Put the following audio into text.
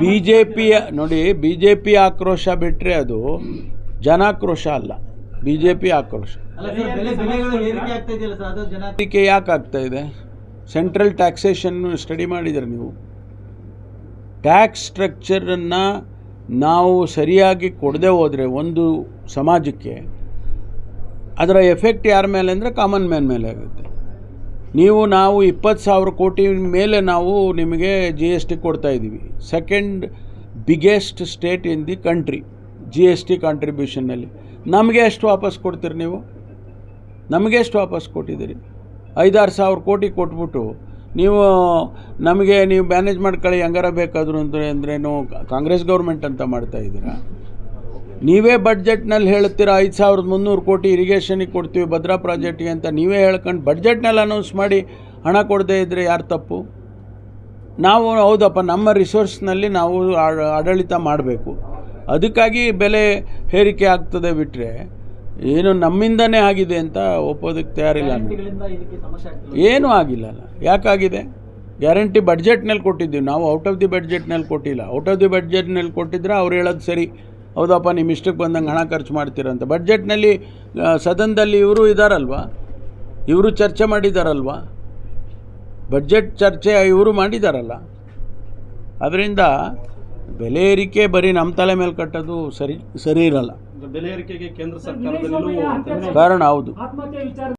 B J ಪಿಯ ನೋಡಿ B J P ಆಕ್ರೋಶ ಬಿಟ್ಟರೆ ಅದು ಜನಾಕ್ರೋಶ ಅಲ್ಲ. ಬಿ ಜೆ ಪಿ ಆಕ್ರೋಶ ಏರಿಕೆ ಯಾಕೆ ಆಗ್ತಾ ಇದೆ? ಸೆಂಟ್ರಲ್ ಟ್ಯಾಕ್ಸೇಷನ್ ಸ್ಟಡಿ ಮಾಡಿದ್ರೆ ನೀವು. ಟ್ಯಾಕ್ಸ್ ಸ್ಟ್ರಕ್ಚರನ್ನು ನಾವು ಸರಿಯಾಗಿ ಕೊಡದೆ ಹೋದರೆ ಒಂದು ಸಮಾಜಕ್ಕೆ ಅದರ ಎಫೆಕ್ಟ್ ಯಾರ ಮೇಲೆ ಅಂದರೆ ಕಾಮನ್ ಮ್ಯಾನ್ ಮೇಲೆ ಆಗುತ್ತೆ. ನೀವು ನಾವು ಇಪ್ಪತ್ತು ಸಾವಿರ ಕೋಟಿ ಮೇಲೆ ನಾವು ನಿಮಗೆ ಜಿ ಎಸ್ ಟಿ ಕೊಡ್ತಾ ಇದ್ದೀವಿ. Second biggest state in the country G S T ಕಾಂಟ್ರಿಬ್ಯೂಷನ್ನಲ್ಲಿ ನಮಗೆ ಎಷ್ಟು ವಾಪಸ್ ಕೊಡ್ತೀರಿ ನೀವು? ನಮಗೆ ಎಷ್ಟು ವಾಪಸ್ ಕೊಟ್ಟಿದ್ದೀರಿ? ಐದಾರು ಸಾವಿರ ಕೋಟಿ ಕೊಟ್ಬಿಟ್ಟು ನೀವು, ನಮಗೆ ನೀವು ಮ್ಯಾನೇಜ್ ಮಾಡ್ಕೊಳ್ಳಿ ಹೆಂಗಾರ ಬೇಕಾದ್ರು ಅಂದರೆ ಅಂದ್ರೇನು ಕಾಂಗ್ರೆಸ್ ಗೌರ್ಮೆಂಟ್ ಅಂತ ಮಾಡ್ತಾ ಇದ್ದೀರಾ? ನೀವೇ ಬಡ್ಜೆಟ್ನಲ್ಲಿ ಹೇಳ್ತೀರಾ ಐದು ಸಾವಿರದ ಮುನ್ನೂರು ಕೋಟಿ ಇರಿಗೇಷನಿಗೆ ಕೊಡ್ತೀವಿ, ಭದ್ರಾ ಪ್ರಾಜೆಕ್ಟ್ಗೆ ಅಂತ ನೀವೇ ಹೇಳ್ಕೊಂಡು ಬಡ್ಜೆಟ್ನಲ್ಲಿ ಅನೌನ್ಸ್ ಮಾಡಿ ಹಣ ಕೊಡದೇ ಇದ್ದರೆ ಯಾರು ತಪ್ಪು? ನಾವು ಹೌದಪ್ಪ, ನಮ್ಮ ರಿಸೋರ್ಸ್ನಲ್ಲಿ ನಾವು ಆಡ- ಆಡಳಿತ ಮಾಡಬೇಕು. ಅದಕ್ಕಾಗಿ ಬೆಲೆ ಹೇರಿಕೆ ಆಗ್ತದೆ ಬಿಟ್ಟರೆ ಏನು ನಮ್ಮಿಂದನೇ ಆಗಿದೆ ಅಂತ ಒಪ್ಪೋದಕ್ಕೆ ತಯಾರಿಲ್ಲ ಏನು ಆಗಿಲ್ಲಲ್ಲ ಯಾಕಾಗಿದೆ? ಗ್ಯಾರಂಟಿ ಬಡ್ಜೆಟ್ನಲ್ಲಿ ಕೊಟ್ಟಿದ್ದೀವಿ. ನಾವು ಔಟ್ ಆಫ್ ದಿ ಬಡ್ಜೆಟ್ನಲ್ಲಿ ಕೊಟ್ಟಿಲ್ಲ. ಔಟ್ ಆಫ್ ದಿ ಬಡ್ಜೆಟ್ನಲ್ಲಿ ಕೊಟ್ಟಿದ್ರೆ ಅವ್ರು ಹೇಳೋದು ಸರಿ. ಹೌದಪ್ಪ ನಿಮ್ಮ ಇಷ್ಟಕ್ಕೆ ಬಂದಂಗೆ ಹಣ ಖರ್ಚು ಮಾಡ್ತೀರಂತ ಬಡ್ಜೆಟ್ನಲ್ಲಿ ಸದನದಲ್ಲಿ ಇವರು ಇದ್ದಾರಲ್ವ ಇವರು ಚರ್ಚೆ ಮಾಡಿದಾರಲ್ವಾ? ಬಡ್ಜೆಟ್ ಚರ್ಚೆ ಇವರು ಮಾಡಿದಾರಲ್ಲ. ಅದರಿಂದ ಬೆಲೆ ಏರಿಕೆ ಬರೀ ನಮ್ಮ ತಲೆ ಮೇಲೆ ಕಟ್ಟೋದು ಸರಿ ಸರಿ ಇರಲ್ಲ. ಬೆಲೆ ಏರಿಕೆಗೆ ಕೇಂದ್ರ ಸರ್ಕಾರದ ಕಾರಣ ಹೌದು.